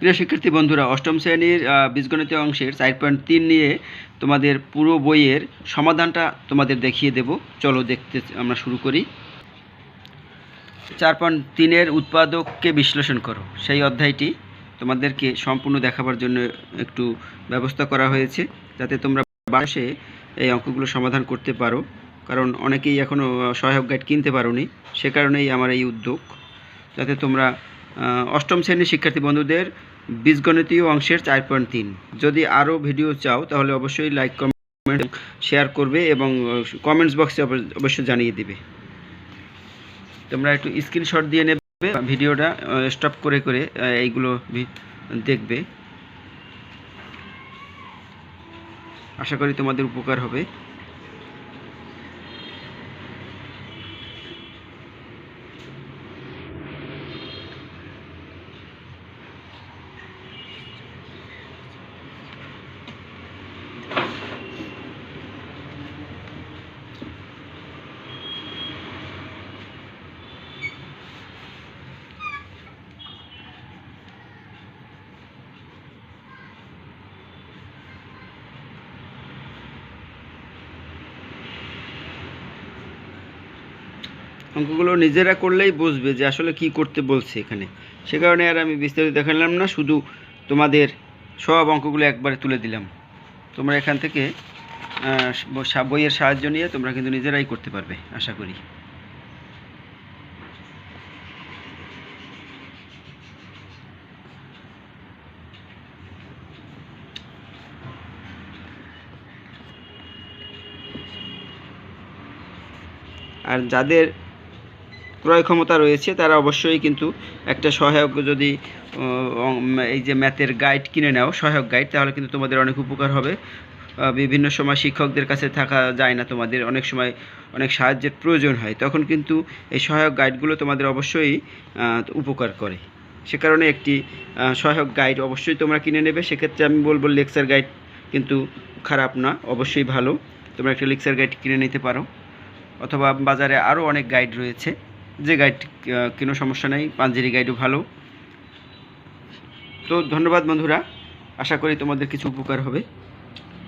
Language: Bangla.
প্রিয় শিক্ষার্থী বন্ধুরা, অষ্টম শ্রেণির বীজগণিত অংশের চার পয়েন্ট তিন নিয়ে তোমাদের পুরো বইয়ের সমাধানটা তোমাদের দেখিয়ে দেব। চলো দেখতে আমরা শুরু করি। চার পয়েন্ট তিনের উৎপাদককে বিশ্লেষণ করো। সেই অধ্যায়টি তোমাদেরকে সম্পূর্ণ দেখাবার জন্য একটু ব্যবস্থা করা হয়েছে, যাতে তোমরা বাসে এই অঙ্কগুলো সমাধান করতে পারো। কারণ অনেকেই এখনও সহায়ক গাইড কিনতে পারোনি, সে কারণেই আমার এই উদ্যোগ। যাতে তোমরা অষ্টম শ্রেণির শিক্ষার্থী বন্ধুদের বীজগণিতীয় অংশের চার পয়েন্ট তিন। যদি আরও ভিডিও চাও, তাহলে অবশ্যই লাইক কমেন্ট শেয়ার করবে এবং কমেন্টস বক্সে অবশ্যই জানিয়ে দিবে। তোমরা একটু স্ক্রিনশট দিয়ে নেবে ভিডিওটা স্টপ করে করে এইগুলো দেখবে। আশা করি তোমাদের উপকার হবে। অঙ্কগুলো নিজেরা করলেই বুঝবে যে আসলে কি করতে বলছে এখানে। সে কারণে আর আমি বিস্তারিত দেখালাম না, শুধু তোমাদের সব অঙ্কগুলো একবারে তুলে দিলাম। তোমরা এখান থেকে বইয়ের সাহায্য নিয়ে তোমরা কিন্তু নিজেরাই করতে পারবে, আশা করি। আর যাদের ক্রয় ক্ষমতা রয়েছে, তারা অবশ্যই কিন্তু একটা সহায়ক যদি এই যে ম্যাথের গাইড কিনে নাও, সহায়ক গাইড তাহলে কিন্তু তোমাদের অনেক উপকার হবে। বিভিন্ন সময় শিক্ষকদের কাছে থাকা যায় না তোমাদের, অনেক সময় অনেক সাহায্যের প্রয়োজন হয়, তখন কিন্তু এই সহায়ক গাইডগুলো তোমাদের অবশ্যই উপকার করে। সে কারণে একটি সহায়ক গাইড অবশ্যই তোমরা কিনে নেবে, সেক্ষেত্রে আমি বলব লেকচার গাইড কিন্তু খারাপ না, অবশ্যই ভালো। তোমরা একটা লেকচার গাইড কিনে নিতে পারো। অথবা বাজারে আরও অনেক গাইড রয়েছে। যে গাইড কোনো সমস্যা নেই, পাঞ্জেরি গাইডও ভালো। তো ধন্যবাদ বন্ধুরা, আশা করি তোমাদের কিছু উপকার হবে।